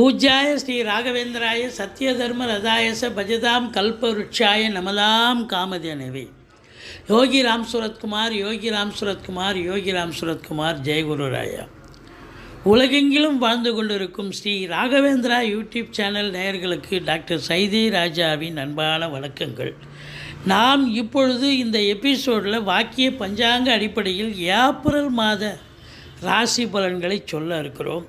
பூஜ்யாய ஸ்ரீ ராகவேந்திராய சத்யதர்ம ரதாயச பஜதாம் கல்பவருட்சாய நமதாம் காமதேனவே. யோகி ராம் சுரத்குமார் யோகி ராம் சுரத்குமார் யோகி ராம் சுரத்குமார் ஜெயகுருராயா உலகெங்கிலும் வாழ்ந்து கொண்டிருக்கும் ஸ்ரீ ராகவேந்திரா யூடியூப் சேனல் நேயர்களுக்கு டாக்டர் சைதி ராஜாவின் அன்பான வணக்கங்கள். நாம் இப்பொழுது இந்த எபிசோடில் வாக்கிய பஞ்சாங்க அடிப்படையில் ஏப்ரல் மாத ராசி பலன்களை சொல்ல இருக்கிறோம்.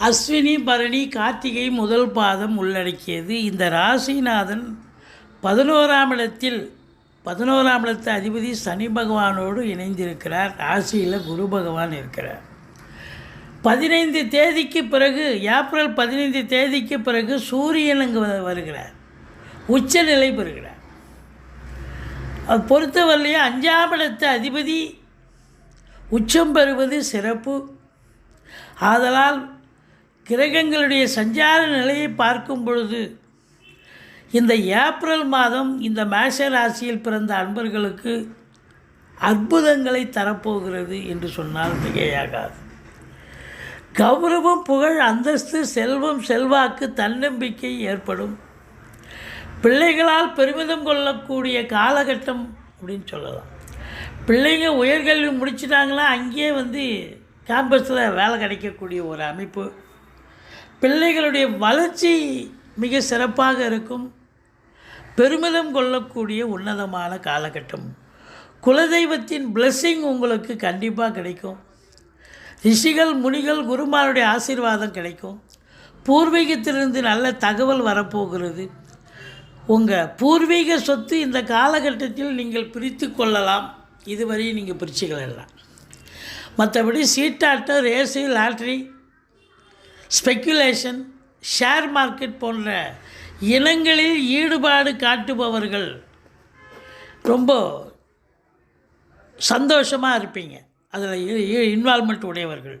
அஸ்வினி பரணி கார்த்திகை முதல் பாதம் உள்ளடக்கியது. இந்த ராசிநாதன் பதினோராம் இடத்தில் பதினோராம் இடத்து அதிபதி சனி பகவானோடு இணைந்திருக்கிறார். ராசியில் குரு பகவான் இருக்கிறார். பதினைந்து தேதிக்கு பிறகு ஏப்ரல் பதினைந்து தேதிக்கு பிறகு சூரியன் அங்கு வ- வருகிறார். உச்சநிலை பெறுகிறார். அது பொறுத்தவரையிலையும் அஞ்சாம் இடத்து அதிபதி உச்சம் பெறுவது சிறப்பு. ஆதலால் கிரகங்களுடைய சஞ்சார நிலையை பார்க்கும் பொழுது இந்த ஏப்ரல் மாதம் இந்த மேஷ ராசியில் பிறந்த அன்பர்களுக்கு அற்புதங்களை தரப்போகிறது என்று சொன்னால் மிகையாகாது. கௌரவம் புகழ் அந்தஸ்து செல்வம் செல்வாக்கு தன்னம்பிக்கை ஏற்படும். பிள்ளைகளால் பெருமிதம் கொள்ளக்கூடிய காலகட்டம் அப்படின்னு சொல்லலாம். பிள்ளைங்க உயர்கல்வி முடிச்சிட்டாங்கன்னா அங்கேயே வந்து கேம்பஸில் வேலை கிடைக்கக்கூடிய ஒரு அமைப்பு. பிள்ளைகளுடைய வளர்ச்சி மிக சிறப்பாக இருக்கும். பெருமிதம் கொள்ளக்கூடிய உன்னதமான காலகட்டம். குலதெய்வத்தின் பிளெஸ்ஸிங் உங்களுக்கு கண்டிப்பாக கிடைக்கும். ரிஷிகள் முனிகள் குருமாருடைய ஆசீர்வாதம் கிடைக்கும். பூர்வீகத்திலிருந்து நல்ல தகவல் வரப்போகிறது. உங்கள் பூர்வீக சொத்து இந்த காலகட்டத்தில் நீங்கள் பிரித்து கொள்ளலாம். இதுவரை நீங்கள் பிரிச்சுக்கலாம் மற்றபடி சீட்டாட்டம் race lottery speculation share market போன்ற இனங்களில் ஈடுபாடு காட்டுபவர்கள் ரொம்ப சந்தோஷமாக இருப்பீங்க. அதில் இன்வால்மெண்ட் உடையவர்கள்.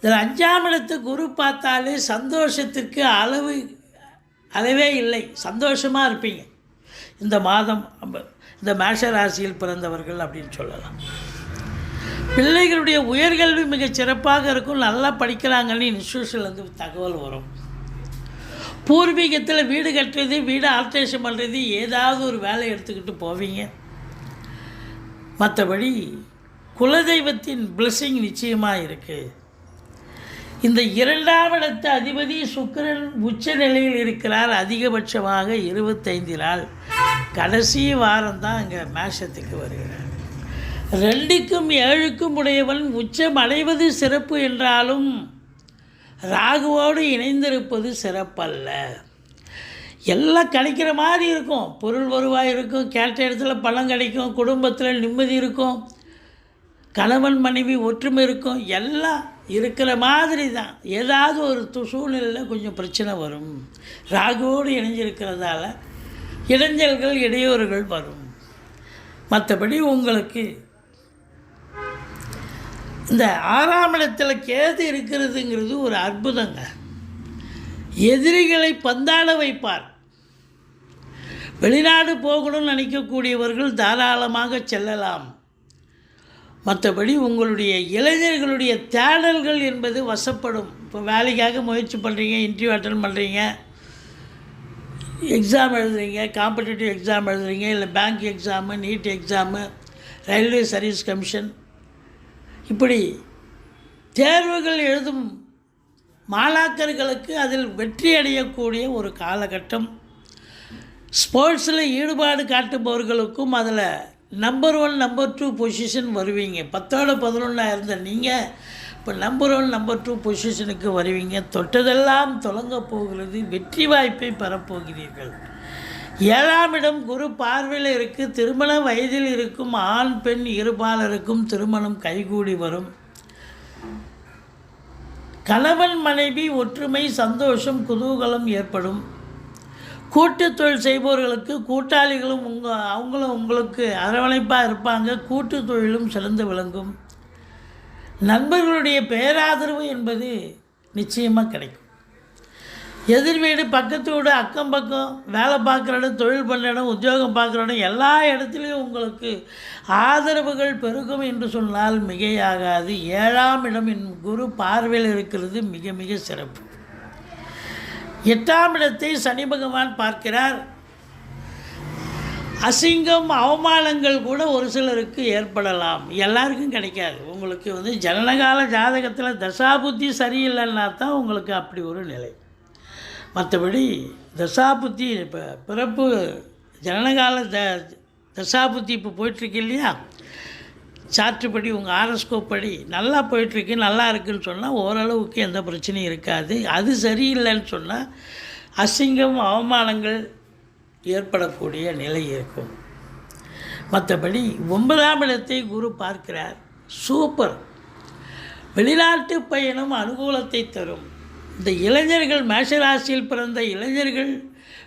இதில் அஞ்சாம் இடத்து குரு பார்த்தாலே சந்தோஷத்திற்கு அளவு அளவே இல்லை. சந்தோஷமாக இருப்பீங்க. இந்த மாதம் இந்த மேஷ ராசியில் பிறந்தவர்கள் அப்படின்னு சொல்லலாம். பிள்ளைகளுடைய உயர்கல்வி மிக சிறப்பாக இருக்கும் நல்லா படிக்கிறாங்கன்னு இன்ஸ்டியூஷன்லேருந்து தகவல் வரும். பூர்வீகத்தில் வீடு கட்டுறது வீடு ஆல்ட்ரேஷன் பண்ணுறது ஏதாவது ஒரு வேலை எடுத்துக்கிட்டு போவீங்க. மற்றபடி குலதெய்வத்தின் blessing நிச்சயமாக இருக்குது இந்த இரண்டாவது அதிபதி சுக்கரன் உச்ச நிலையில் இருக்கிறார். அதிகபட்சமாக இருபத்தைந்து நாள். கடைசி வாரம் தான் இங்கே மேஷத்துக்கு வருகிறார். ரெண்டுக்கும் ஏழுக்கும் உடையவன் உச்சம் அடைவது சிறப்பு என்றாலும் ராகுவோடு இணைந்திருப்பது சிறப்பல்ல. எல்லாம் கிடைக்கிற மாதிரி இருக்கும். பொருள் வருவாய் இருக்கும். கேட்ட இடத்துல பணம் கிடைக்கும். குடும்பத்தில் நிம்மதி இருக்கும். கணவன் மனைவி ஒற்றுமை இருக்கும். எல்லாம் இருக்கிற மாதிரி தான். ஏதாவது ஒரு து- சூழ்நிலையில் கொஞ்சம் பிரச்சனை வரும். ராகுவோடு இணைஞ்சிருக்கிறதால இடைஞ்சல்கள் இடையூறுகள் வரும். மற்றபடி உங்களுக்கு இந்த ஆறாம் இடத்துல கேது இருக்கிறதுங்கிறது ஒரு அற்புதங்க. எதிரிகளை பந்தாட வைப்பார். வெளிநாடு போகணும்னு நினைக்கக்கூடியவர்கள் தாராளமாக செல்லலாம். மற்றபடி உங்களுடைய இளைஞர்களுடைய தேடல்கள் என்பது வசப்படும். இப்போ வேலைக்காக முயற்சி பண்ணுறீங்க இன்டர்வியூ அட்டன் பண்ணுறீங்க எக்ஸாம் எழுதுறீங்க காம்படிட்டிவ் எக்ஸாம் எழுதுறீங்க இல்லை bank exam need exam railway service commission இப்படி தேர்வுகள் எழுதும் மாலாக்கர்களுக்கு அதில் வெற்றி அடையக்கூடிய ஒரு காலகட்டம். ஸ்போர்ட்ஸில் ஈடுபாடு காட்டுபவர்களுக்கும் அதில் number one number two position வருவீங்க. பத்தோட பதினொன்றாக இருந்த நீங்கள் இப்போ நம்பர் ஒன் நம்பர் டூ பொசிஷனுக்கு வருவீங்க. தொட்டதெல்லாம் தொடங்க போகிறது வெற்றி வாய்ப்பை பெறப்போகிறீர்கள் ஏழாம் இடம் குரு பார்வையில் இருக்குது திருமண வயதில் இருக்கும் ஆண் பெண் இருபாலருக்கும் திருமணம் கைகூடி வரும். கணவன் மனைவி ஒற்றுமை சந்தோஷம் குதூகலம் ஏற்படும். கூட்டு தொழில் செய்பவர்களுக்கு கூட்டாளிகளும் உங்கள் அவங்களும் உங்களுக்கு அரவணைப்பாக இருப்பாங்க கூட்டு தொழிலும் சிறந்து விளங்கும். நண்பர்களுடைய பேராதரவு என்பது நிச்சயமாக கிடைக்கும். எதிர் வீடு பக்கத்து வீடு அக்கம் பக்கம் வேலை பார்க்குற இடம் தொழில் பண்ணுற இடம் உத்தியோகம் பார்க்குற இடம் எல்லா இடத்துலையும் உங்களுக்கு ஆதரவுகள் பெருகும் என்று சொன்னால் மிகையாகாது. ஏழாம் இடம் என் குரு பார்வையில் இருக்கிறது மிக மிக சிறப்பு. எட்டாம் இடத்தை சனி பகவான் பார்க்கிறார். அசிங்கம் அவமானங்கள் கூட ஒரு சிலருக்கு ஏற்படலாம். எல்லாருக்கும் கிடைக்காது. உங்களுக்கு வந்து ஜனனகால ஜாதகத்தில் தசாபுத்தி சரியில்லைன்னா தான் உங்களுக்கு அப்படி ஒரு நிலை. மற்றபடி தசாபுத்தி இப்போ பிறப்பு ஜனனகால த தசாபுத்தி இப்போ போயிட்டுருக்கு இல்லையா? சாற்றுப்படி உங்கள் ஆரஸ்கோப் படி நல்லா போயிட்டுருக்கு நல்லா இருக்குன்னு சொன்னால் ஓரளவுக்கு எந்த பிரச்சனையும் இருக்காது. அது சரியில்லைன்னு சொன்னால் அசிங்கம் அவமானங்கள் ஏற்படக்கூடிய நிலை இருக்கும். மற்றபடி ஒன்பதாம் இடத்தை குரு பார்க்கிறார். சூப்பர். வெளிநாட்டு பயணம் அனுகூலத்தை தரும். இந்த இளைஞர்கள் மேஷராசியில் பிறந்த இளைஞர்கள்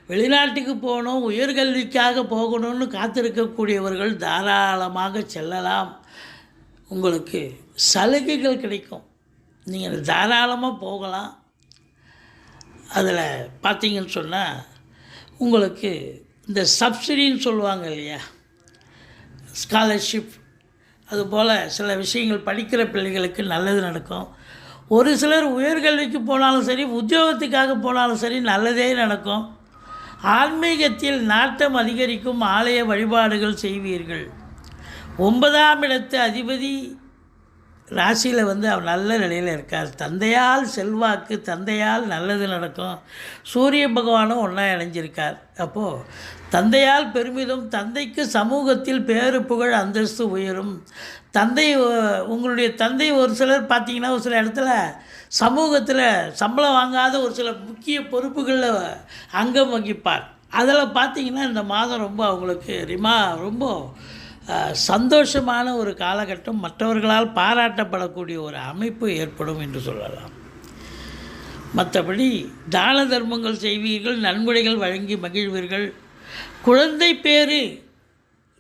வெளிநாட்டுக்கு போகணும் உயர்கல்விக்காக போகணும்னு காத்திருக்கக்கூடியவர்கள் தாராளமாக செல்லலாம். உங்களுக்கு சலுகைகள் கிடைக்கும். நீங்கள் தாராளமாக போகலாம். அதில் பார்த்தீங்கன்னு சொன்னால் உங்களுக்கு இந்த சப்சிடின்னு சொல்லுவாங்க இல்லையா? ஸ்காலர்ஷிப் அதுபோல் சில விஷயங்கள் படிக்கிற பிள்ளைகளுக்கு நல்லது நடக்கும். ஒரு சிலர் உயர்கல்விக்கு போனாலும் சரி உத்தியோகத்துக்காக போனாலும் சரி நல்லதே நடக்கும். ஆன்மீகத்தில் நாட்டம் அதிகரிக்கும் ஆலய வழிபாடுகள் செய்வீர்கள். ஒன்பதாம் இடத்து அதிபதி ராசியில் வந்து அவர் நல்ல நிலையில் இருக்கார் தந்தையால் செல்வாக்கு தந்தையால் நல்லது நடக்கும். சூரிய பகவானும் ஒன்றா இணைஞ்சிருக்கார். அப்போது தந்தையால் பெருமிதம் தந்தைக்கு சமூகத்தில் பேரு புகழ் அந்தஸ்து உயரும். தந்தை உங்களுடைய தந்தை ஒரு சிலர் பார்த்தீங்கன்னா ஒரு சில இடத்துல சமூகத்தில் சம்பளம் வாங்காத ஒரு சில முக்கிய பொறுப்புகளில் அங்கம் வகிப்பார். அதில் பார்த்தீங்கன்னா இந்த மாதம் ரொம்ப அவங்களுக்கு ரிமா ரொம்ப சந்தோஷமான ஒரு காலகட்டம் மற்றவர்களால் பாராட்டப்படக்கூடிய ஒரு அமைப்பு ஏற்படும் என்று சொல்லலாம். மற்றபடி தான தர்மங்கள் செய்வீர்கள் நன்கொடைகள் வழங்கி மகிழ்வீர்கள். குழந்தை பேரு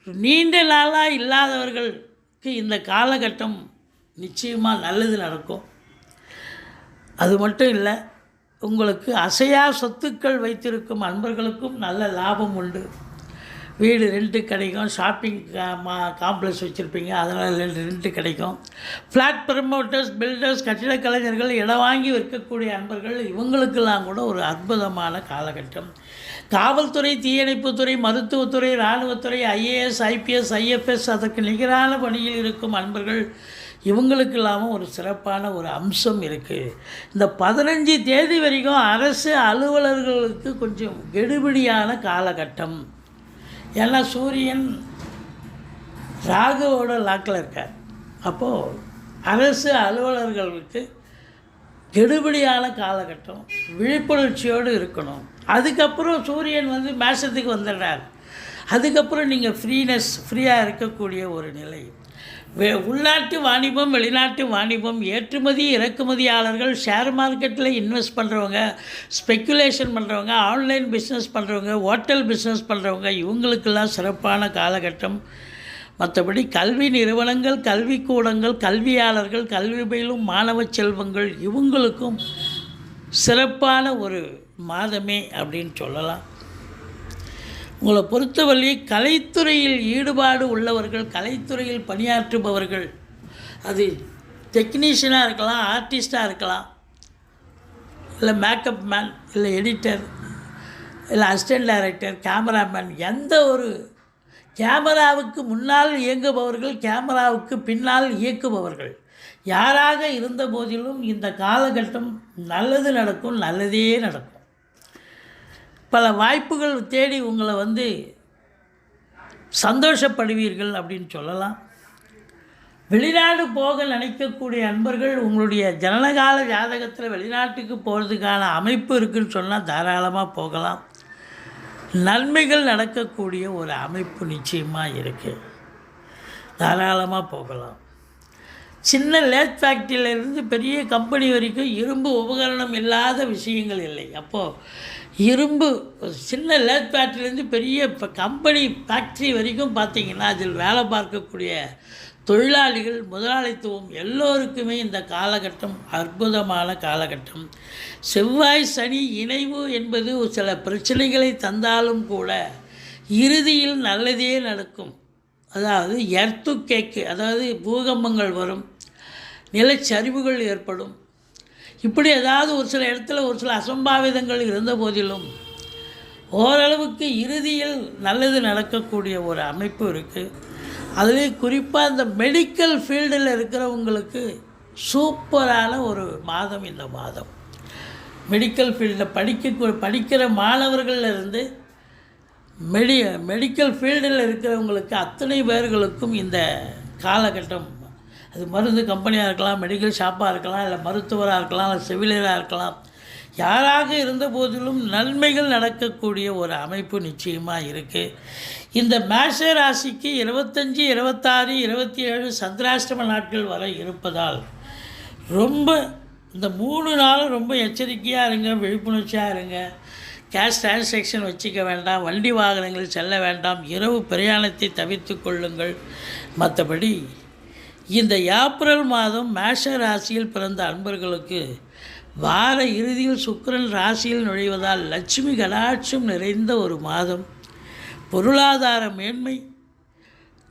நீண்ட நாளாக இல்லாதவர்களுக்கு இந்த காலகட்டம் நிச்சயமாக நல்லது நடக்கும். அது மட்டும் இல்லை உங்களுக்கு அசையா சொத்துக்கள் வைத்திருக்கும் அன்பர்களுக்கும் நல்ல லாபம் உண்டு. வீடு ரெண்ட்டு கிடைக்கும். ஷாப்பிங் மா காம்ப்ளெக்ஸ் வச்சுருப்பீங்க. அதனால் ரெண்டு ரெண்ட்டு கிடைக்கும். ஃப்ளாட் ப்ரமோட்டர்ஸ் பில்டர்ஸ் கட்டிடக் கலைஞர்கள் இடம் வாங்கி விற்கக்கூடிய அன்பர்கள் இவங்களுக்கெல்லாம் கூட ஒரு அற்புதமான காலகட்டம். காவல்துறை தீயணைப்புத்துறை மருத்துவத்துறை இராணுவத்துறை ஐஏஎஸ் ஐபிஎஸ் ஐஎஃப்எஸ் அதற்கு நிகரான பணியில் இருக்கும் அன்பர்கள் இவங்களுக்கெல்லாமும் ஒரு சிறப்பான ஒரு அம்சம் இருக்குது இந்த பதினஞ்சு தேதி வரைக்கும் அரசு அலுவலர்களுக்கு கொஞ்சம் கெடுபிடியான காலகட்டம். ஏன்னா சூரியன் ராகுவோட லாக்கில் இருக்கார். அப்போது அரசு அலுவலர்களுக்கு கெடுபிடியான காலகட்டம் விழிப்புணர்ச்சியோடு இருக்கணும். அதுக்கப்புறம் சூரியன் வந்து மேஷத்துக்கு வந்துடுறார். அதுக்கப்புறம் நீங்கள் ஃப்ரீனஸ் ஃப்ரீயாக இருக்கக்கூடிய ஒரு நிலை. உள்நாட்டு வாணிபம் வெளிநாட்டு வாணிபம் ஏற்றுமதி இறக்குமதியாளர்கள் ஷேர் மார்க்கெட்டில் இன்வெஸ்ட் பண்ணுறவங்க ஸ்பெக்குலேஷன் பண்ணுறவங்க ஆன்லைன் பிஸ்னஸ் பண்ணுறவங்க ஹோட்டல் பிஸ்னஸ் பண்ணுறவங்க இவங்களுக்கெல்லாம் சிறப்பான காலகட்டம். மற்றபடி கல்வி நிறுவனங்கள் கல்விக்கூடங்கள் கல்வியாளர்கள் கல்வி பயிலும் மாணவ செல்வங்கள் இவங்களுக்கும் சிறப்பான ஒரு மாதமே அப்படின்னு சொல்லலாம். உங்களை பொறுத்தவரை கலைத்துறையில் ஈடுபாடு உள்ளவர்கள் கலைத்துறையில் பணியாற்றுபவர்கள். அது டெக்னீஷியனாக இருக்கலாம் ஆர்டிஸ்டாக இருக்கலாம் இல்லை மேக்கப் மேன் இல்லை எடிட்டர் இல்லை அசிஸ்டன்ட் டைரக்டர் கேமராமேன் எந்த ஒரு கேமராவுக்கு முன்னால் இயங்குபவர்கள் கேமராவுக்கு பின்னால் இயக்குபவர்கள். யாராக இருந்த போதிலும் இந்த காலகட்டம் நல்லது நடக்கும் நல்லதே நடக்கும். பல வாய்ப்புகள் தேடி உங்களை வந்து சந்தோஷப்படுவீர்கள் அப்படின்னு சொல்லலாம். வெளிநாடு போக நினைக்கக்கூடிய அன்பர்கள் உங்களுடைய ஜனனகால ஜாதகத்தில் வெளிநாட்டுக்கு போகிறதுக்கான அமைப்பு இருக்குதுன்னு சொன்னால் தாராளமாக போகலாம். நன்மைகள் நடக்கக்கூடிய ஒரு அமைப்பு நிச்சயமாக இருக்குது தாராளமாக போகலாம். சின்ன லேத் ஃபேக்ட்ரியிலேருந்து பெரிய கம்பெனி வரைக்கும் இரும்பு உபகரணம் இல்லாத விஷயங்கள் இல்லை. அப்போது இரும்பு சின்ன லேத் ஃபேக்ட்ரிலேருந்து பெரிய இப்போ கம்பெனி ஃபேக்ட்ரி வரைக்கும் பார்த்தீங்கன்னா அதில் வேலை பார்க்கக்கூடிய தொழிலாளிகள் முதலாளித்துவம் எல்லோருக்குமே இந்த காலகட்டம் அற்புதமான காலகட்டம். செவ்வாய் சனி இணைவு என்பது ஒரு சில பிரச்சனைகளை தந்தாலும் கூட இறுதியில் நல்லதே நடக்கும். அதாவது எர்த்து கேக்கு அதாவது பூகம்பங்கள் வரும். நிலச்சரிவுகள் ஏற்படும். இப்படி ஏதாவது ஒரு சில இடத்துல ஒரு சில அசம்பாவிதங்கள் இருந்த போதிலும் ஓரளவுக்கு இறுதியில் நல்லது நடக்கக்கூடிய ஒரு அமைப்பு இருக்குது அதுலேயும் குறிப்பாக இந்த மெடிக்கல் ஃபீல்டில் இருக்கிறவங்களுக்கு சூப்பரான ஒரு மாதம் இந்த மாதம். மெடிக்கல் ஃபீல்டில் படிக்க படிக்கிற மாணவர்கள்லேருந்து மெடி மெடிக்கல் ஃபீல்டில் இருக்கிறவங்களுக்கு அத்தனை பேர்களுக்கும் இந்த காலகட்டம் அது மருந்து கம்பெனியாக இருக்கலாம் மெடிக்கல் ஷாப்பாக இருக்கலாம் இல்லை மருத்துவராக இருக்கலாம் இல்லை செவிலியராக இருக்கலாம். யாராக இருந்த போதிலும் நன்மைகள் நடக்கக்கூடிய ஒரு அமைப்பு நிச்சயமாக இருக்குது இந்த மேஷ ராசிக்கு இருபத்தஞ்சி இருபத்தாறு இருபத்தி ஏழு சந்திராஷ்டம நாட்கள் வரை இருப்பதால் ரொம்ப இந்த மூணு நாளும் ரொம்ப எச்சரிக்கையாக இருங்க விழிப்புணர்ச்சியாக இருங்க. கேஷ் டிரான்சாக்ஷன் வச்சுக்க வேண்டாம் வண்டி வாகனங்கள் செல்ல வேண்டாம் இரவு பிரயாணத்தை தவிர்த்து கொள்ளுங்கள். மற்றபடி இந்த ஏப்ரல் மாதம் மேஷ ராசியில் பிறந்த அன்பர்களுக்கு வார இறுதியில் சுக்கரன் ராசியில் நுழைவதால் லட்சுமி கடாட்சம் நிறைந்த ஒரு மாதம். பொருளாதார மேன்மை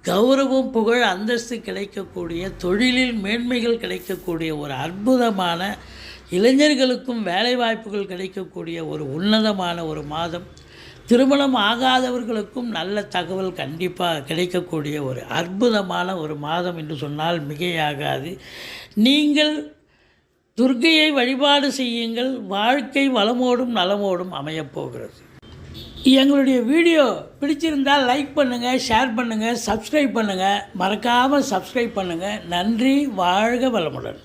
கௌரவம் புகழ் அந்தஸ்து கிடைக்கக்கூடிய தொழிலில் மேன்மைகள் கிடைக்கக்கூடிய ஒரு அற்புதமான இளைஞர்களுக்கும் வேலைவாய்ப்புகள் கிடைக்கக்கூடிய ஒரு உன்னதமான ஒரு மாதம். திருமணம் ஆகாதவர்களுக்கும் நல்ல தகவல் கண்டிப்பாக கிடைக்கக்கூடிய ஒரு அற்புதமான ஒரு மாதம் என்று சொன்னால் மிகையாகாது. நீங்கள் துர்க்கையை வழிபாடு செய்யுங்கள். வாழ்க்கை வளமோடும் நலமோடும் அமையப்போகிறது எங்களுடைய வீடியோ பிடிச்சிருந்தால் லைக் பண்ணுங்கள் ஷேர் பண்ணுங்கள் சப்ஸ்கிரைப் பண்ணுங்கள் மறக்காமல் சப்ஸ்கிரைப் பண்ணுங்கள் நன்றி வாழ்க வளமுடன்.